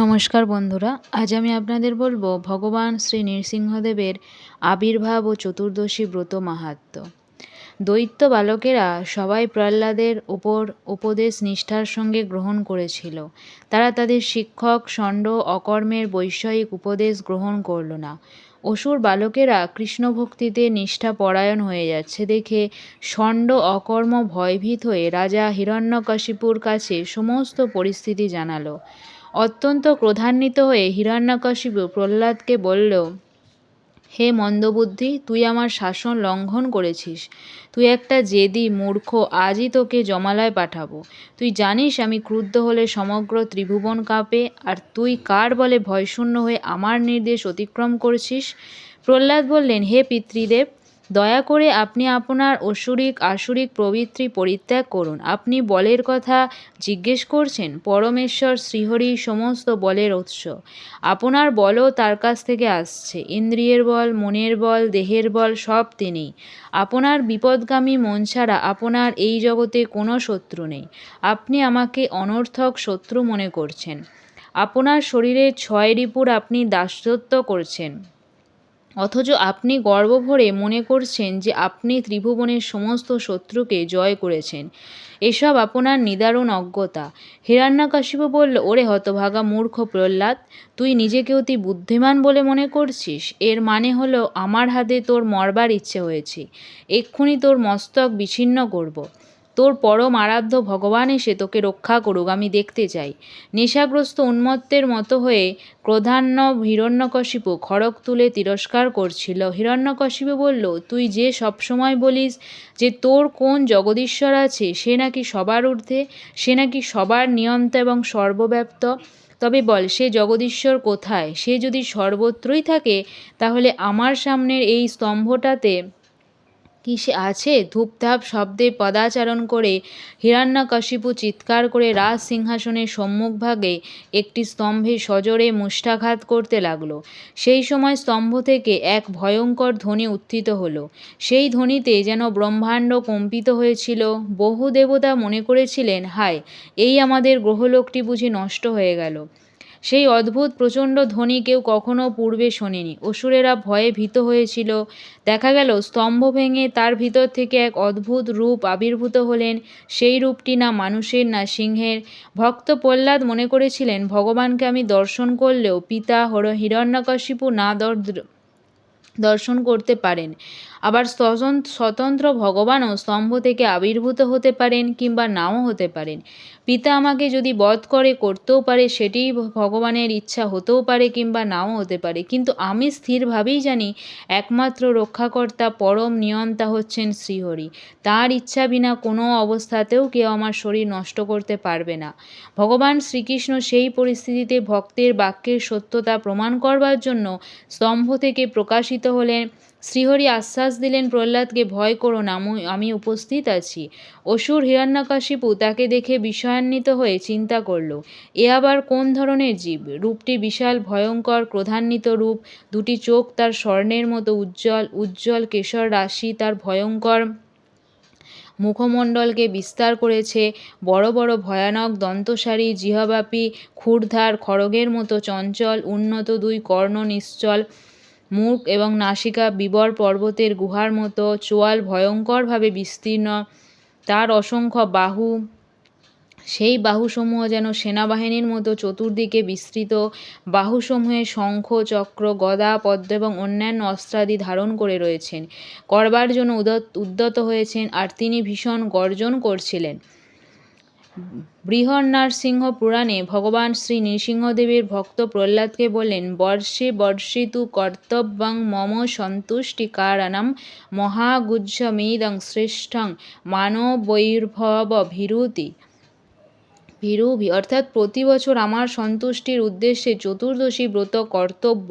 নমস্কার বন্ধুরা, আজ আমি আপনাদের বলব ভগবান শ্রী নৃসিংহদেবের আবির্ভাব ও চতুর্দশী ব্রত মাহাত্ম্য। দৈত্য বালকেরা সবাই প্রহ্লাদের উপর উপদেশ নিষ্ঠার সঙ্গে গ্রহণ করেছিল। তারা তাদের শিক্ষক, ষণ্ড, অকর্মের বৈষয়িক উপদেশ গ্রহণ করল না। অসুর বালকেরা কৃষ্ণভক্তিতে নিষ্ঠা পরায়ণ হয়ে যাচ্ছে দেখে ষণ্ড, অকর্ম ভয়ভীত হয়ে রাজা হিরণ্যকশিপুর কাছে সমস্ত পরিস্থিতি জানালো। অত্যন্ত ক্রোধান্বিত হয়ে হিরণ্যকশিপু প্রহ্লাদকে বলল, হে মন্দবুদ্ধি, তুই আমার শাসন লঙ্ঘন করেছিস। তুই একটা জেদি মূর্খ, আজই তোকে জমালায় পাঠাবো। তুই জানিস আমি ক্রুদ্ধ হলে সমগ্র ত্রিভুবন কাঁপে, আর তুই কার বলে ভয়শূন্য হয়ে আমার নির্দেশ অতিক্রম করছিস? প্রহ্লাদ বললেন, হে পিতৃদেব দয়া করে আপনি আপনার অসুরিক, আসুরিক প্রবৃত্তি পরিত্যাগ করুন। আপনি বলের কথা জিজ্ঞেস করছেন, পরমেশ্বর শ্রীহরি সমস্ত বলের উৎস। আপনার বলও তার কাছ থেকে আসছে। ইন্দ্রিয়ের বল, মনের বল, দেহের বল, সব তিনি। আপনার বিপদগামী মন ছাড়া আপনার এই জগতে কোনো শত্রু নেই। আপনি আমাকে অনর্থক শত্রু মনে করছেন। আপনার শরীরের ছয় রিপুর আপনি দাসত্ব করছেন। অথচ আপনি গর্ব ভরে মনে করছেন যে আপনি ত্রিভুবনের সমস্ত শত্রুকে জয় করেছেন। এসব আপনার নিদারুণ অজ্ঞতা। হিরণ্যাকশিপু বলল, ওরে হতভাগা মূর্খ প্রহ্লাদ, তুই নিজেকে অতি বুদ্ধিমান বলে মনে করছিস? এর মানে হলো আমার হাতে তোর মরবার ইচ্ছে হয়েছে। এক্ষুনি তোর মস্তক বিচ্ছিন্ন করব। তোর পরম আরাধ্য ভগবান এসে তোকে রক্ষা করুক, আমি দেখতে চাই। নেশাগ্রস্ত উন্মত্তের মতো হয়ে ক্রোধান্নব হিরণ্যকশিপু খড়গ তুলে তিরস্কার করছিল। হিরণ্যকশিপু বলল, তুই যে সবসময় বলিস যে তোর কোন জগদীশ্বর আছে, সে নাকি সবার ঊর্ধ্বে, সে নাকি সবার নিয়ন্ত এবং সর্বব্যাপ্ত। তবে বল, সে জগদীশ্বর কোথায়? সে যদি সর্বত্রই থাকে, তাহলে আমার সামনের এই স্তম্ভটাতে কি সে আছে? ধূপধাপ শব্দে পদাচারণ করে হিরণ্যকশিপু চিৎকার করে রাজ সিংহাসনের সম্মুখভাগে একটি স্তম্ভে সজোরে মুষ্টাঘাত করতে লাগল। সেই সময় স্তম্ভ থেকে এক ভয়ঙ্কর ধ্বনি উত্থিত হলো। সেই ধ্বনিতে যেন ব্রহ্মাণ্ড কম্পিত হয়েছিল। বহু দেবতা মনে করেছিলেন, হায়, এই আমাদের গ্রহলোকটি বুঝি নষ্ট হয়ে গেল। সেই অদ্ভুত প্রচণ্ড ধ্বনি কেউ কখনো পূর্বে শোনেনি। অসুরেরা ভয়ে ভীত হয়েছিল। দেখা গেল, স্তম্ভ ভেঙে তার ভিতর থেকে এক অদ্ভুত রূপ আবির্ভূত হলেন। সেই রূপটি না মানুষের, না সিংহের। ভক্ত প্রহ্লাদ মনে করেছিলেন, ভগবানকে আমি দর্শন করলেও পিতা হর হিরণ্যকশিপু না দর্শন করতে পারেন। আবার স্বতন্ত্র ভগবানও স্তম্ভ থেকে আবির্ভূত হতে পারেন কিংবা নাও হতে পারেন। পিতা আমাকে যদি বধ করে, করতেও পারে, সেটিই ভগবানের ইচ্ছা, হতেও পারে কিংবা নাও হতে পারে। কিন্তু আমি স্থিরভাবেই জানি, একমাত্র রক্ষাকর্তা পরম নিয়ন্তা হচ্ছেন শ্রীহরি। তার ইচ্ছা বিনা কোনো অবস্থাতেও কেউ আমার শরীর নষ্ট করতে পারবে না। ভগবান শ্রীকৃষ্ণ সেই পরিস্থিতিতে ভক্তের বাক্যের সত্যতা প্রমাণ করবার জন্য স্তম্ভ থেকে প্রকাশিত হলেন শ্রীহরি আশ্বাস দিলেন, প্রহ্লাদকে ভয় করো না, আমি উপস্থিত আছি। অসুর হিরণ্যকাশিপু তাকে দেখে বিষয়ান্বিত হয়ে চিন্তা করল, এ আবার কোন ধরনের জীব? রূপটি বিশাল, ভয়ঙ্কর, ক্রোধান্বিত রূপ, দুটি চোখ তার স্বর্ণের মতো উজ্জ্বল উজ্জ্বল কেশর রাশি তার ভয়ঙ্কর মুখমণ্ডলকে বিস্তার করেছে, বড় বড় ভয়ানক দন্তসারী জিহব্যাপী ক্ষুরধার, খড়গের মতো চঞ্চল, উন্নত দুই কর্ণ নিশ্চল মুখ এবং নাসিকা বিবর পর্বতের গুহার মতো চোয়াল ভয়ঙ্করভাবে বিস্তীর্ণ। তার অসংখ্য বাহু, সেই বাহুসমূহ যেন সেনাবাহিনীর মতো চতুর্দিকে বিস্তৃত। বাহুসমূহে শঙ্খ, চক্র, গদা, পদ্ম এবং অন্যান্য অস্ত্রাদি ধারণ করে রয়েছেন। করবার জন্য উদত, উদ্যত হয়েছেন আর তিনি ভীষণ গর্জন করছিলেন। বৃহন্নরসিংহ পুরাণে ভগবান শ্রী নৃসিংহদেবের ভক্ত প্রহ্লাদকে বলেন বর্ষে বর্ষে তু কর্তব্যং মম সন্তুষ্টি কারণম মহাগুজ্জমেদং শ্রেষ্ঠং মানবৈর্ভব ভীরুতি ভীরুভি অর্থাৎ প্রতি বছর আমার সন্তুষ্টির উদ্দেশ্যে চতুর্দশী ব্রত কর্তব্য।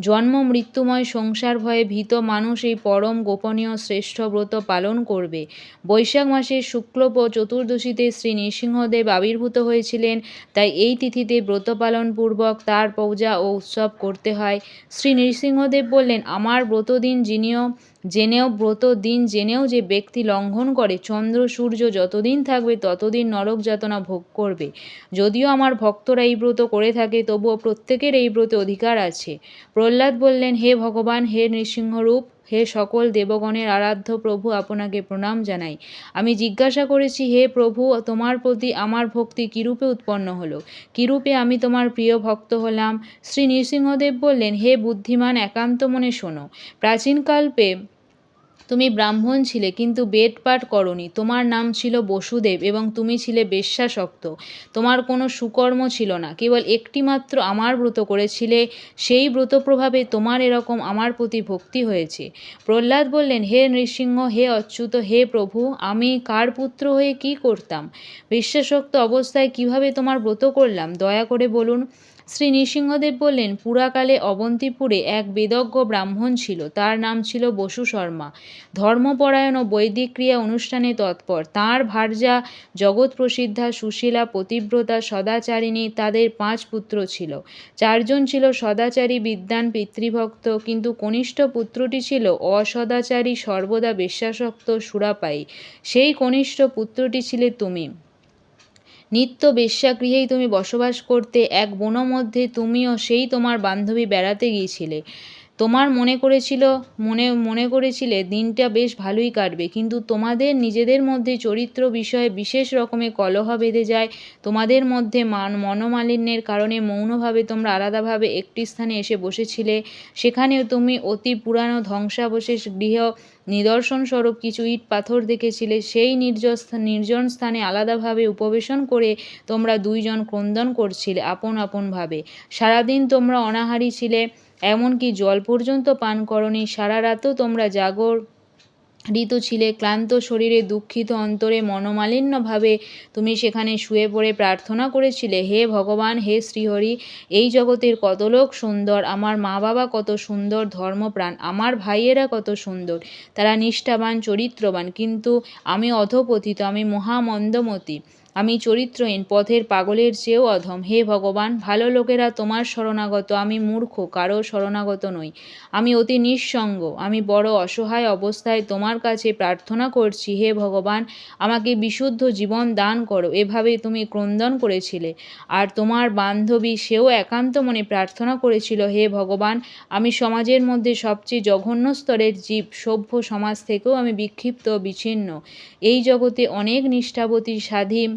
জন্ম, মৃত্যুময়, সংসার ভয়ে ভীত মানুষ এই পরম গোপনীয় শ্রেষ্ঠ ব্রত পালন করবে। বৈশাখ মাসের শুক্ল চতুর্দশীতে শ্রী নৃসিংহদেব আবির্ভূত হয়েছিলেন, তাই এই তিথিতে ব্রত পালন পূর্বক তার পূজা ও উৎসব করতে হয়। শ্রী নৃসিংহদেব বললেন, আমার ব্রতদিন যিনিও জেনেও ব্রত দিন, জেনেও যে ব্যক্তি লঙ্ঘন করে, চন্দ্র, সূর্য যতদিন থাকবে, ততদিন নরক যাতনা ভোগ করবে। যদিও আমার ভক্তরা এই ব্রত করে থাকে, তবুও প্রত্যেকের এই ব্রতে অধিকার আছে। প্রহ্লাদ বললেন, হে ভগবান, হে নৃসিংহরূপ, হে সকল দেবগণের আরাধ্য প্রভু, আপনাকে প্রণাম জানাই। আমি জিজ্ঞাসা করেছি, হে প্রভু, তোমার প্রতি আমার ভক্তি কিরূপে উৎপন্ন হলো? কিরূপে আমি তোমার প্রিয় ভক্ত হলাম? শ্রী নৃসিংহদেব বললেন, হে বুদ্ধিমান, একান্ত মনে শোনো। প্রাচীনকাল্পে তুমি ব্রাহ্মণ ছিলে, কিন্তু বেদ পাঠ করনি। তোমার নাম ছিল বসুদেব এবং তুমি ছিলে বেশ্যাসক্ত। তোমার কোনো সুকর্ম ছিল না। কেবল একটিমাত্র আমার ব্রত করেছিলে, সেই ব্রত প্রভাবে তোমার এরকম আমার প্রতি ভক্তি হয়েছে। প্রহ্লাদ বললেন, হে নৃসিংহ, হে অচ্যুত, হে প্রভু, আমি কার পুত্র হয়ে কি করতাম? বিশ্বাসক্ত অবস্থায় কীভাবে তোমার ব্রত করলাম? দয়া করে বলুন। শ্রী নৃসিংহদেব বললেন, পুরাকালে অবন্তিপুরে এক বেদজ্ঞ ব্রাহ্মণ ছিল। তার নাম ছিল বসু শর্মা। ধর্মপরায়ণ ও বৈদিক ক্রিয়া অনুষ্ঠানে তৎপর। তাঁর ভার্যা জগৎ প্রসিদ্ধা সুশীলা, পতিব্রতা, সদাচারিণী তাদের পাঁচ পুত্র ছিল। চারজন ছিল সদাচারী বিদ্যান পিতৃভক্ত, কিন্তু কনিষ্ঠ পুত্রটি ছিল অসদাচারী সর্বদা বিশ্বাসক্ত সুরাপায়ী। সেই কনিষ্ঠ পুত্রটি ছিলে তুমি। নিত্য বেশ্যাগৃহেই তুমি বসবাস করতে এক বনমধ্যে তুমি তুমিও সেই তোমার বান্ধবী বেড়াতে গিয়েছিলে। তোমার মনে করেছিল, মনে মনে করেছিলে দিনটা বেশ ভালোই কাটবে, কিন্তু তোমাদের নিজেদের মধ্যে চরিত্র বিষয়ে বিশেষ রকমের কলহ বেঁধে যায়, তোমাদের মধ্যে মান, মনোমালিন্যের কারণে মৌনভাবে তোমরা আলাদাভাবে একটি স্থানে এসে বসেছিলে, সেখানেও তুমি অতি পুরানো ধ্বংসাবশেষ গৃহ নিদর্শনস্বরূপ কিছু ইট পাথর দেখেছিলে, সেই নির্জন নির্জন স্থানে আলাদাভাবে উপবেশন করে তোমরা দুইজন ক্রন্দন করছিলে, আপন আপনভাবে। সারাদিন তোমরা অনাহারী ছিলে এমনকি জল পর্যন্ত পান করনি। সারা রাতও তোমরা জাগর। ঋতু ছিলে, ক্লান্ত শরীরে, দুঃখিত অন্তরে, মনোমালিন্যভাবে তুমি সেখানে শুয়ে পড়ে প্রার্থনা করেছিলে, হে ভগবান, হে শ্রীহরি, এই জগতের কত লোক সুন্দর, আমার মা বাবা কত সুন্দর, ধর্মপ্রাণ, আমার ভাইয়েরা কত সুন্দর, তারা নিষ্ঠাবান, চরিত্রবান, কিন্তু আমি অধপতিত, আমি মহামন্দমতি। আমি চরিত্রহীন, পথের পাগলের চেয়েও অধম। হে ভগবান, ভালো লোকেরা তোমার শরণাগত, আমি মূর্খ, কারও শরণাগত নই। আমি অতি নিঃসঙ্গ, আমি বড় অসহায় অবস্থায় তোমার কাছে প্রার্থনা করছি। হে ভগবান, আমাকে বিশুদ্ধ জীবন দান করো এভাবে তুমি ক্রন্দন করেছিলে। আর তোমার বান্ধবী, সেও একান্ত মনে প্রার্থনা করেছিল, হে ভগবান, আমি সমাজের মধ্যে সবচেয়ে জঘন্য স্তরের জীব, সভ্য সমাজ থেকেও আমি বিক্ষিপ্ত, বিচ্ছিন্ন। এই জগতে অনেক নিষ্ঠাবতী সাধী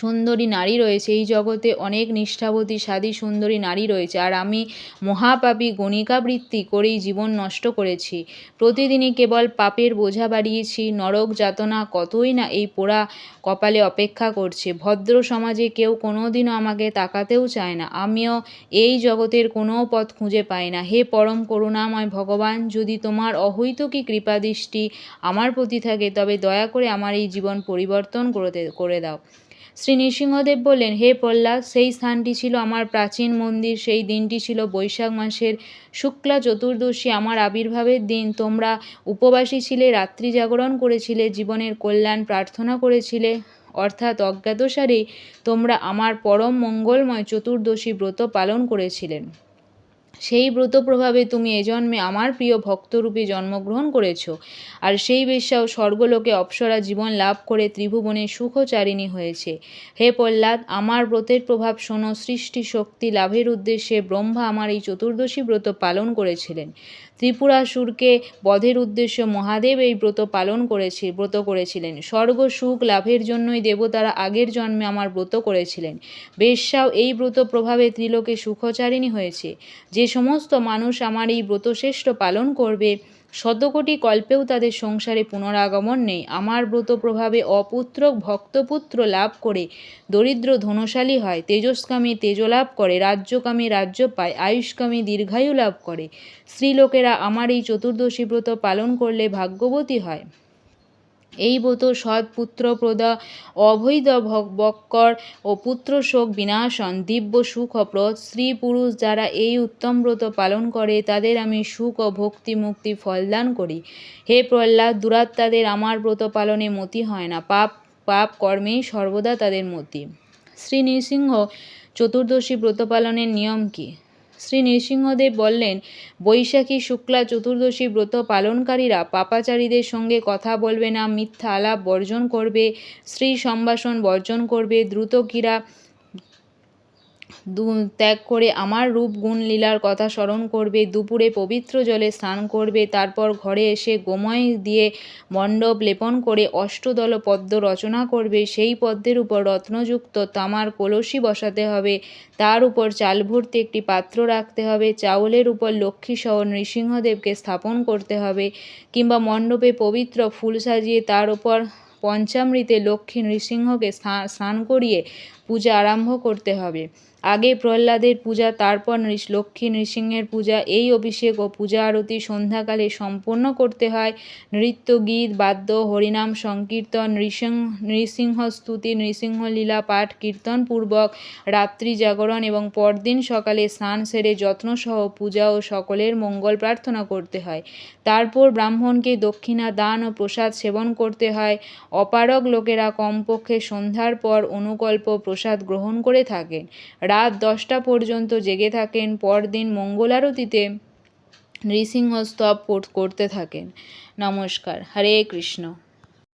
সুন্দরী নারী রয়েছে। এই জগতে অনেক নিষ্ঠাবতী, সাদী, সুন্দরী নারী রয়েছে। আর আমি মহাপাপী, গণিকাবৃত্তি করেই জীবন নষ্ট করেছি। প্রতিদিনই কেবল পাপের বোঝা বাড়িয়েছি। নরক যাতনা কতই না এই পোড়া কপালে অপেক্ষা করছে। ভদ্র সমাজে কেউ কোনোদিনও আমাকে তাকাতেও চায় না। আমিও এই জগতের কোনো পথ খুঁজে পাই না। হে পরম করুণাময় ভগবান, যদি তোমার অহৈতুকী কৃপাদৃষ্টি আমার প্রতি থাকে, তবে দয়া করে আমার এই জীবন পরিবর্তন করতে করে দাও। শ্রী নৃসিংহদেব বললেন, হে প্রহ্লাদ, সেই স্থানটি ছিল আমার প্রাচীন মন্দির, সেই দিনটি ছিল বৈশাখ মাসের শুক্লা চতুর্দশী, আমার আবির্ভাবের দিন। তোমরা উপবাসী ছিলে, রাত্রি জাগরণ করেছিলে, জীবনের কল্যাণ প্রার্থনা করেছিলে। অর্থাৎ অজ্ঞাতসারেই তোমরা আমার পরম মঙ্গলময় চতুর্দশী ব্রত পালন করেছিলেন। সেই ব্রত প্রভাবে তুমি এ জন্মে আমার প্রিয় ভক্তরূপে জন্মগ্রহণ করেছ। আর সেই বেশ্যাও স্বর্গলোকে অপ্সরা জীবন লাভ করে ত্রিভুবনে সুখচারিণী হয়েছে। হে প্রহ্লাদ, আমার ব্রতের প্রভাব শোনো সৃষ্টি শক্তি লাভের উদ্দেশ্যে ব্রহ্মা আমার এই চতুর্দশী ব্রত পালন করেছিলেন। ত্রিপুরাসুরকে বধের উদ্দেশ্য মহাদেব এই ব্রত পালন করেছে, ব্রত করেছিলেন। স্বর্গ সুখ লাভের জন্যই দেবতারা আগের জন্মে আমার ব্রত করেছিলেন। বেশ্যাও এই ব্রত প্রভাবে ত্রিলোকে সুখচারিণী হয়েছে। যে সমস্ত মানুষ আমার এই ব্রতশ্রেষ্ঠ পালন করবে শতকোটি কল্পেও তাদের সংসারে পুনরাগমন নেই। আমার ব্রত প্রভাবে অপুত্রক ভক্তপুত্র লাভ করে দরিদ্র ধনশালী হয়, তেজস্কামী তেজ লাভ করে, রাজ্যকামী রাজ্য পায়, আয়ুষ্কামী দীর্ঘায়ু লাভ করে। স্ত্রীলোকেরা আমার এই চতুর্দশী ব্রত পালন করলে ভাগ্যবতী হয়। এই ব্রত সৎ পুত্রপ্রদা, অবৈধ বক্কর ও পুত্র শোক বিনাশন, দিব্য সুখপ্রদ স্ত্রী পুরুষ যারা এই উত্তম ব্রত পালন করে, তাদের আমি সুখ ও ভক্তি মুক্তি ফলদান করি। হে প্রহ্লাদ দুরাত্মাদের আমার ব্রত পালনে মতি হয় না। পাপ পাপ কর্মেই সর্বদা তাদের মতি। শ্রী নৃসিংহ চতুর্দশী ব্রত পালনের নিয়ম কী? শ্রী নৃসিংহদেব বললেন, বৈশাখী শুক্লা চতুর্দশী ব্রত পালনকারীরা পাপাচারীদের সঙ্গে কথা বলবে না, মিথ্যা আলাপ বর্জন করবে, স্ত্রী সম্ভাষণ বর্জন করবে, দ্রুত ক্রীড়া দু- ত্যাগ করে আমার রূপ গুণ লীলার কথা স্মরণ করবে, দুপুরে পবিত্র জলে স্নান করবে, তারপর ঘরে এসে গোময় দিয়ে মণ্ডপ লেপন করে অষ্টদল পদ্ম রচনা করবে। সেই পদ্মের উপর রত্নযুক্ত তামার কলসি বসাতে হবে, তার উপর চাল ভর্তি একটি পাত্র রাখতে হবে, চাউলের উপর লক্ষ্মীসহ নৃসিংহদেবকে স্থাপন করতে হবে, কিংবা মণ্ডপে পবিত্র ফুল সাজিয়ে তার উপর পঞ্চামৃতে লক্ষ্মী নৃসিংহকে স্না- স্নান করিয়ে পূজা আরম্ভ করতে হবে। আগে প্রহ্লাদের পূজা, তারপর লক্ষ্মী নৃসিংহের পূজা, এই অভিষেক ও পূজা আরতি সন্ধ্যাকালে সম্পন্ন করতে হয়। নৃত্য, গীত, বাদ্য, হরিনাম, সংকীর্তন, নৃসিংহ নৃসিংহ স্তুতি নৃসিংহলীলা, পাঠ কীর্তনপূর্বক রাত্রি জাগরণ এবং পরদিন সকালে স্নান সেরে যত্নসহ পূজা ও সকলের মঙ্গল প্রার্থনা করতে হয়। তারপর ব্রাহ্মণকে দক্ষিণা দান ও প্রসাদ সেবন করতে হয়। অপারগ লোকেরা কমপক্ষে সন্ধ্যার পর অনুকল্প প্রসাদ গ্রহণ করে থাকেন। রাত দশটা পর্যন্ত জেগে থাকেন পরদিন মঙ্গলারতিতে নৃসিংহ স্তব করতে থাকেন। নমস্কার হরে কৃষ্ণ।